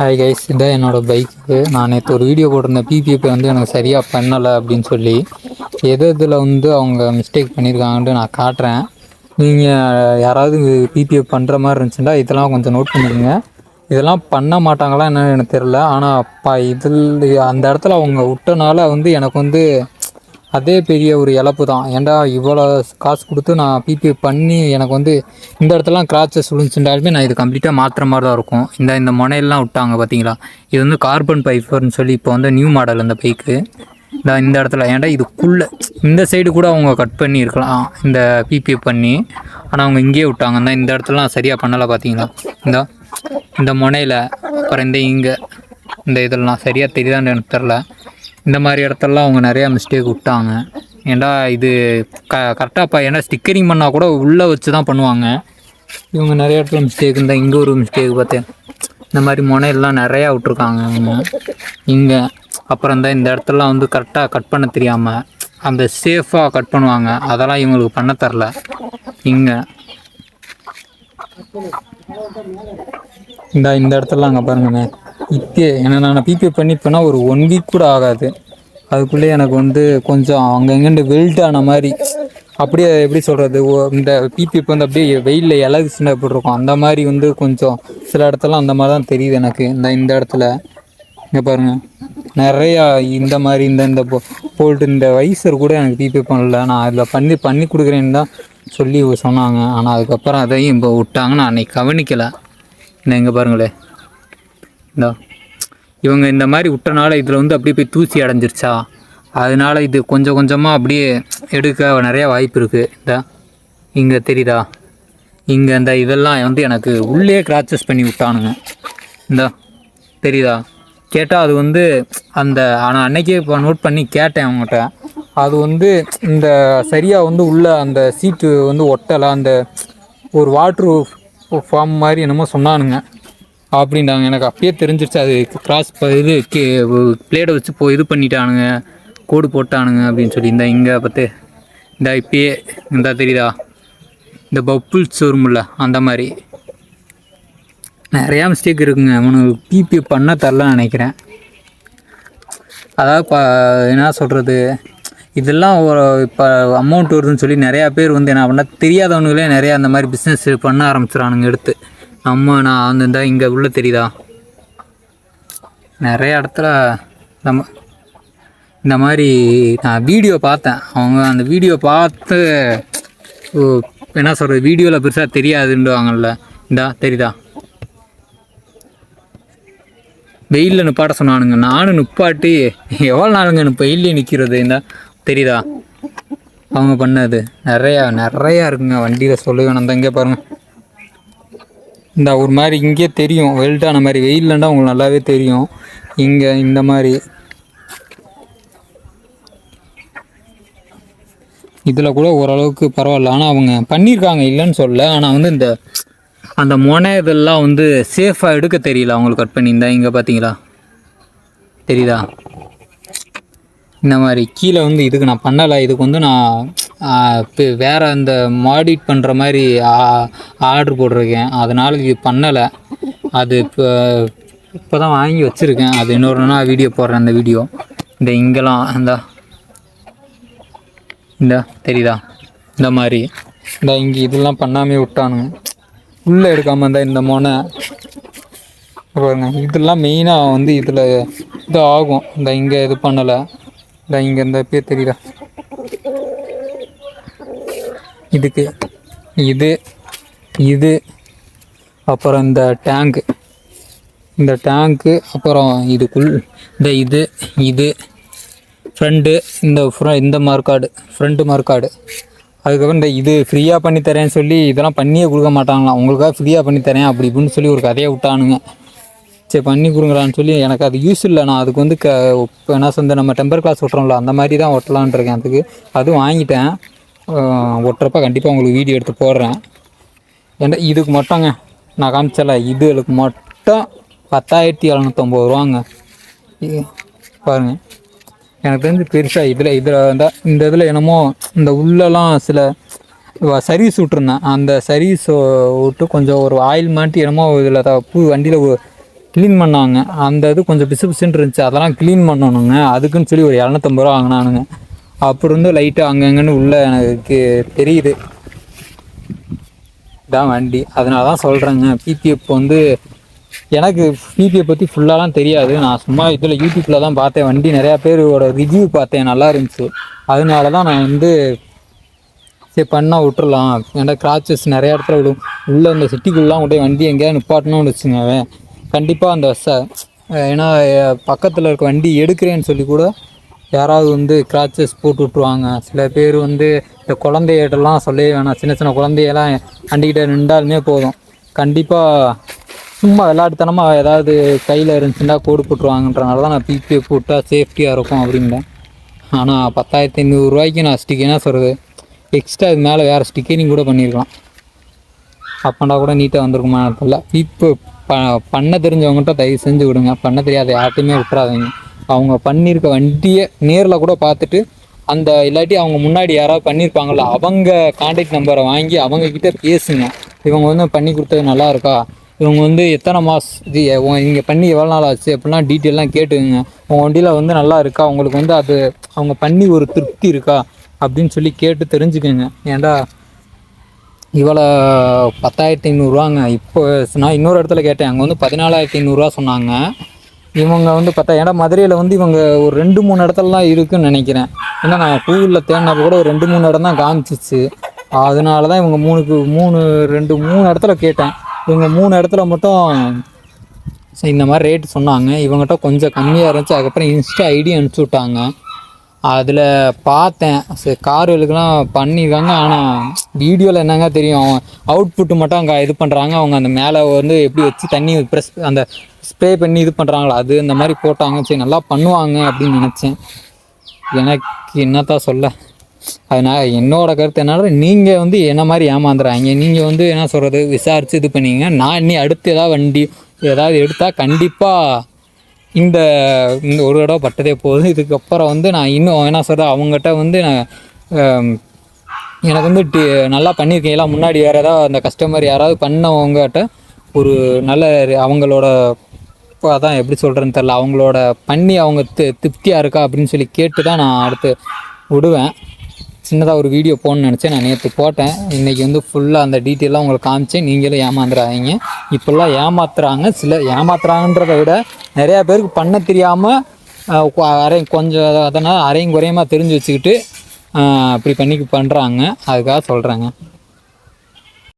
Hi guys இதான் என்னோட bike நான் நேற்று ஒரு வீடியோ போட்டிருந்தேன். பிபிஎஃப் வந்து எனக்கு சரியாக பண்ணலை அப்படின்னு சொல்லி. எது இதில் வந்து அவங்க மிஸ்டேக் பண்ணியிருக்காங்கன்ட்டு நான் காட்டுறேன். நீங்கள் யாராவது பிபிஎஃப் பண்ணுற மாதிரி இருந்துச்சுன்னா இதெல்லாம் கொஞ்சம் நோட் பண்ணிக்கோங்க. இதெல்லாம் பண்ண மாட்டாங்களா என்னன்னு எனக்கு தெரில ஆனால் அப்பா இதில் அந்த இடத்துல அவங்க விட்டனால வந்து எனக்கு வந்து அதே பெரிய ஒரு இழப்பு தான். ஏன்டா இவ்வளோ காசு கொடுத்து நான் பிபி பண்ணி எனக்கு வந்து இந்த இடத்துலலாம் கிராச்சஸ் விழுந்துச்சுட்டாலுமே நான் இது கம்ப்ளீட்டாக மாற்றுற மாதிரி தான் இருக்கும். இந்த இந்த முனையெல்லாம் விட்டாங்க பார்த்தீங்களா? இது வந்து கார்பன் பைஃபர்னு சொல்லி இப்போ வந்து நியூ மாடல் இந்த பைக்கு இந்த இந்த இடத்துல ஏன்டா இதுக்குள்ளே இந்த சைடு கூட அவங்க கட் பண்ணி இருக்கலாம் இந்த பிபி பண்ணி. ஆனால் அவங்க இங்கேயே விட்டாங்க. இந்த இந்த இடத்துலலாம் சரியாக பண்ணலை பார்த்தீங்களா? இந்த இந்த முனையில் அப்புறம் இந்த இங்கே இந்த இதெல்லாம் சரியாக தெரியுதான்னு எனக்கு தெரில. இந்த மாதிரி இடத்துலலாம் அவங்க நிறையா மிஸ்டேக் விட்டாங்க. ஏன்டா இது க கரெக்டாக ஏன்னா ஸ்டிக்கரிங் பண்ணால் கூட உள்ளே வச்சு தான் பண்ணுவாங்க. இவங்க நிறைய இடத்துல மிஸ்டேக் இருந்தால் இங்கே ஒரு மிஸ்டேக் பார்த்தேன் இந்த மாதிரி முனையெல்லாம் நிறையா விட்ருக்காங்க அவங்க இங்கே அப்புறம் தான் இந்த இடத்துலலாம் வந்து கரெக்டாக கட் பண்ண தெரியாமல் அந்த சேஃபாக கட் பண்ணுவாங்க. அதெல்லாம் இவங்களுக்கு பண்ண தரல. இங்கே. இந்த இந்த இடத்துலலாம் அங்கே பாருங்கண்ணே இப்பயே ஏன்னா நான் பிபி பண்ணி ஒரு ஒன் வீக் கூட ஆகாது. அதுக்குள்ளே எனக்கு வந்து கொஞ்சம் அங்கங்கேண்டு வெல்ட் ஆன மாதிரி அப்படியே எப்படி சொல்கிறது இந்த பிபிஎஃப் வந்து அப்படியே வெயிலில் இலகு சின்ன எப்படி இருக்கும் அந்த மாதிரி வந்து கொஞ்சம் சில இடத்துல அந்த மாதிரி தான் தெரியுது எனக்கு. இந்த இந்த இடத்துல. இங்கே பாருங்கள் நிறையா இந்த மாதிரி இந்த இந்த போல்ட்டு இந்த வைசர் கூட எனக்கு பிபி பண்ணல. நான் அதில் பண்ணி பண்ணி கொடுக்குறேன்னு தான் சொல்லி சொன்னாங்க. ஆனால் அதுக்கப்புறம் அதையும் இப்போ விட்டாங்க. நான் அன்றைக்கி கவனிக்கலை. என்ன இங்கே பாருங்களேன் இந்த. இவங்க இந்த மாதிரி விட்டனால இதில் வந்து அப்படியே போய் தூசி அடைஞ்சிருச்சா? அதனால இது கொஞ்சம் கொஞ்சமாக அப்படியே எடுக்க நிறையா வாய்ப்பு இருக்குது இந்த. இங்கே தெரியுதா? இங்கே இந்த இதெல்லாம் வந்து எனக்கு உள்ளே கிராச்சஸ் பண்ணி விட்டானுங்க. இந்த. தெரியுதா? கேட்டால் அது வந்து அந்த ஆனால் அன்னைக்கே இப்போ நோட் பண்ணி கேட்டேன் அவங்ககிட்ட. அது வந்து இந்த சரியாக வந்து உள்ள அந்த சீட்டு வந்து ஒட்டலை. அந்த ஒரு வாட்ரு ஃபார்ம் மாதிரி என்னமோ சொன்னானுங்க. அப்படின்றாங்க. எனக்கு அப்பயே தெரிஞ்சிருச்சு. அது கிராஸ் இது கே பிளேடை வச்சு போ இது பண்ணிட்டானுங்க. கோடு போட்டானுங்க அப்படின்னு சொல்லி இந்த இங்கே பார்த்து. இந்த இப்பயே இந்த தெரியுதா? இந்த பப்புள்ஸ் வரும்ல அந்த மாதிரி. நிறையா மிஸ்டேக் இருக்குங்க. அவனுக்கு பிபி பண்ண தரலன்னு நினைக்கிறேன். அதாவது இப்போ என்ன சொல்கிறது இதெல்லாம் ஒரு இப்போ அமௌண்ட் வருதுன்னு சொல்லி நிறையா பேர் வந்து என்ன பண்ணால் தெரியாதவனுங்களே நிறையா அந்த மாதிரி பிஸ்னஸ் பண்ண ஆரம்பிச்சிடானுங்க எடுத்து. நம்ம நான் இங்கே உள்ள தெரியுதா? நிறைய இடத்துல நம்ம இந்த மாதிரி நான் வீடியோ பார்த்தேன். அவங்க அந்த வீடியோ பார்த்து என்ன சொல்கிறது வீடியோவில் பெருசாக தெரியாதுன்னுவாங்கல்ல. இந்தா தெரியுதா? வெயிலில் நிப்பாட்ட சொன்னானுங்க. நானும் நிப்பாட்டி எவ்வளோ நாளுங்க வெயிலே நிற்கிறது இந்த தெரியுதா? அவங்க பண்ணது. நிறையா நிறையா இருக்குங்க. வண்டியில் சொல்லுவேன் அந்த இங்கே பாருங்கள் இந்த ஒரு மாதிரி இங்கே தெரியும் வெல்டான மாதிரி. வெயில்லண்டா உங்களுக்கு நல்லாவே தெரியும். இங்கே இந்த மாதிரி. இதில் கூட ஓரளவுக்கு பரவாயில்ல. ஆனால் அவங்க பண்ணியிருக்காங்க இல்லைன்னு சொல்ல ஆனால் வந்து இந்த அந்த முனை இதெல்லாம் வந்து சேஃபாக எடுக்க தெரியல. அவங்களுக்கு கட் பண்ணியிருந்தா இங்கே பார்த்தீங்களா தெரியுதா? இந்த மாதிரி. கீழே வந்து இதுக்கு நான் பண்ணலை. இதுக்கு வந்து நான் வேறு இந்த மாடிட் பண்ணுற மாதிரி ஆர்டர் போட்டிருக்கேன். அதனால் இது பண்ணலை. அது இப்போ இப்போ தான் வாங்கி வச்சுருக்கேன். அது இன்னொரு நாள் வீடியோ போடுறேன் அந்த வீடியோ இந்த இங்கெல்லாம் இந்த. இந்த தெரியுதா? இந்த மாதிரி. இந்த இங்கே இதெல்லாம் பண்ணாமே விட்டானுங்க. உள்ளே எடுக்காமல் இருந்தால் இந்த மோனை. பாருங்க இதெல்லாம் மெயினாக வந்து இதில் இது ஆகும். இந்த இங்கே இது பண்ணலை. இந்த இங்கே இந்த பேர் தெரியுதா? இதுக்கு இது இது அப்புறம் இந்த டேங்கு இந்த டேங்க்கு அப்புறம் இதுக்குள் இந்த இது இது ஃப்ரெண்டு இந்த ஃப்ர இந்த மார்க்காடு ஃப்ரெண்டு மார்க்காடு அதுக்கப்புறம் இந்த இது ஃப்ரீயாக பண்ணி தரேன்னு சொல்லி இதெல்லாம் பண்ணியே கொடுக்க மாட்டாங்களாம். உங்களுக்காக ஃப்ரீயாக பண்ணி தரேன் அப்படி இப்படின்னு சொல்லி ஒரு கதையை விட்டானுங்க. சரி பண்ணி கொடுங்களான்னு சொல்லி எனக்கு அது யூஸ் இல்லை. நான் அதுக்கு வந்து க என்ன சொந்த நம்ம டெம்பர் கிளாஸ் விட்றோம்ல அந்த மாதிரி தான் ஒட்டலான் இருக்கேன். அதுக்கு அதுவும் வாங்கிட்டேன். ஒட்டுறப்ப கண்டிப்பாக உங்களுக்கு வீடியோ எடுத்து போடுறேன். ஏன்னா இதுக்கு மட்டும்ங்க. நான் காமிச்சல இதுகளுக்கு மட்டும் பத்தாயிரத்தி எழுநூற்றம்பது ரூபாங்க. பாருங்கள் எனக்கு தெரிஞ்சு பெருசாக இதில் இதில் இருந்தால் இந்த இதில் என்னமோ இந்த உள்ளெல்லாம் சில சர்வீஸ் விட்ருந்தேன் அந்த சர்வீஸ் விட்டு கொஞ்சம் ஒரு ஆயில் மாட்டி என்னமோ இதில் பூ வண்டியில் க்ளீன் பண்ணாங்க. அந்த இது கொஞ்சம் பிசு பிசுன்னு இருந்துச்சு. அதெல்லாம் க்ளீன் பண்ணணுங்க. அதுக்குன்னு சொல்லி ஒரு இரநூத்தம்பது ரூபா வாங்கினானுங்க. அப்புறந்தும் இருந்து லைட்டாக அங்கங்கன்னு உள்ள எனக்கு தெரியுது. இதான் வண்டி. அதனால தான் சொல்கிறேங்க பிபிஎஃப் வந்து எனக்கு பிபிஎஃப் பற்றி ஃபுல்லாலாம் தெரியாது. நான் சும்மா இதில் யூடியூப்பில் தான் பார்த்தேன். வண்டி நிறையா பேரோட ரிவ்யூ பார்த்தேன். நல்லா இருந்துச்சு. அதனால தான் நான் வந்து சரி பண்ணால் விட்டுறலாம். ஏன்னா கிராச்சஸ் நிறைய இடத்துல விடும். உள்ளே இந்த சிட்டிக்குள்ளெலாம் கொண்டு போய் வண்டி எங்கேயாவது நிப்பாட்டணும்னு வச்சுங்க கண்டிப்பாக அந்த ச ஏன்னா பக்கத்தில் இருக்க வண்டி எடுக்கிறேன்னு சொல்லி கூட யாராவது வந்து கிராச்சஸ் போட்டு விட்ருவாங்க சில பேர் வந்து இந்த குழந்தைகிட்டலாம் சொல்லவே வேணாம். சின்ன சின்ன குழந்தையெல்லாம் அண்டிக்கிட்ட நின்றாலுமே போதும். கண்டிப்பாக சும்மா விளாட்டுத்தனமாக ஏதாவது கையில் இருந்துச்சுன்னா கோடு போட்டுருவாங்கன்றனால தான் நான் பிபிஏ போட்டால் சேஃப்டியாக இருக்கும் அப்படின்னேன் ஆனால் பத்தாயிரத்தி ஐநூறுரூவாய்க்கு நான் ஸ்டிக் என்ன சொல்கிறது எக்ஸ்ட்ரா இது மேலே வேறு ஸ்டிக்கரிங் கூட பண்ணியிருக்கலாம். அப்பண்டா கூட நீட்டாக வந்திருக்குமா தெரியல. இப்போ ப பண்ண தெரிஞ்சவங்ககிட்ட தயவு செஞ்சு விடுங்க. பண்ண தெரியாத யார்ட்டையுமே விட்டுறாதீங்க. அவங்க பண்ணியிருக்க வண்டியை நேரில் கூட பார்த்துட்டு அந்த இல்லாட்டி அவங்க முன்னாடி யாராவது பண்ணியிருப்பாங்கள்ல அவங்க கான்டாக்ட் நம்பரை வாங்கி அவங்கக்கிட்ட பேசுங்க. இவங்க வந்து பண்ணி கொடுத்தது நல்லா இருக்கா? இவங்க வந்து எத்தனை மாதம் இது இங்கே பண்ணி எவ்வளோ நாள் ஆச்சு அப்படின்னா டீட்டெயிலாம் கேட்டுக்குங்க. உங்கள் வண்டியில் வந்து நல்லா இருக்கா? உங்களுக்கு வந்து அது அவங்க பண்ணி ஒரு திருப்தி இருக்கா? அப்படின்னு சொல்லி கேட்டு தெரிஞ்சுக்கோங்க. ஏன்டா இவ்வளோ பத்தாயிரத்தி ஐநூறுரூவாங்க இப்போ நான் இன்னொரு இடத்துல கேட்டேன். அங்கே வந்து பதினாலாயிரத்தி ஐநூறுரூவா சொன்னாங்க. இவங்க வந்து பார்த்தா ஏன்னா மதுரையில் வந்து இவங்க ஒரு ரெண்டு மூணு இடத்துலலாம் இருக்குன்னு நினைக்கிறேன். ஏன்னா நான் கூகுளில் தேடினப்ப கூட ஒரு ரெண்டு மூணு இடம் தான் காமிச்சிச்சு. அதனால தான் இவங்க மூணுக்கு மூணு ரெண்டு மூணு இடத்துல கேட்டேன். இவங்க மூணு இடத்துல மட்டும் சரி இந்த மாதிரி ரேட் சொன்னாங்க. இவங்ககிட்ட கொஞ்சம் கம்மியாக இருந்துச்சு. அதுக்கப்புறம் இன்ஸ்டா ஐடி அனுப்பிச்சி விட்டாங்க. அதில் பார்த்தேன். சரி கார்களுக்கெல்லாம் பண்ணியிருக்காங்க. ஆனால் வீடியோவில் என்னங்க தெரியும்? அவுட்புட்டு மட்டும் அங்கே இது பண்ணுறாங்க அவங்க அந்த மேலே வந்து எப்படி வச்சு தண்ணி ப்ரெஸ் அந்த ஸ்ப்ரே பண்ணி இது பண்ணுறாங்களா அது இந்த மாதிரி போட்டாங்க. சரி நல்லா பண்ணுவாங்க அப்படின்னு நினச்சேன். எனக்கு என்னத்தான் சொல்ல? அதனால் என்னோட கருத்து என்னால நீங்கள் வந்து என்ன மாதிரி ஏமாந்துறாங்க? நீங்கள் வந்து என்ன சொல்கிறது விசாரித்து இது பண்ணீங்க. நான் இனி அடுத்து ஏதாவது வண்டி ஏதாவது எடுத்தால் கண்டிப்பாக இந்த இந்த ஒரு தடவை பட்டதே போதும். இதுக்கப்புறம் வந்து நான் இன்னும் என்ன சொல்கிறது அவங்ககிட்ட வந்து நான் எனக்கு வந்து டி நல்லா பண்ணியிருக்கீங்களா முன்னாடி வேறு ஏதாவது அந்த கஸ்டமர் யாராவது பண்ணவங்ககிட்ட ஒரு நல்ல அவங்களோட இப்போ அதான் எப்படி சொல்கிறேன்னு தெரில அவங்களோட பண்ணி அவங்க தி திருப்தியாக இருக்கா அப்படின்னு சொல்லி கேட்டு தான் நான் அடுத்து விடுவேன். சின்னதாக ஒரு வீடியோ போடணும்னு நினச்சேன். நான் நேற்று போட்டேன். இன்றைக்கி வந்து ஃபுல்லாக அந்த டீட்டெயிலாக உங்களுக்கு காமிச்சேன் நீங்களும் ஏமாந்துடாதீங்க இப்போல்லாம் ஏமாத்துறாங்க. சில ஏமாத்துறாங்கன்றதை விட நிறையா பேருக்கு பண்ண தெரியாமல் அரை கொஞ்சம் அதனால் அரையும் குறையமாக தெரிஞ்சு வச்சுக்கிட்டு இப்படி பண்ணி பண்ணுறாங்க அதுக்காக சொல்கிறேங்க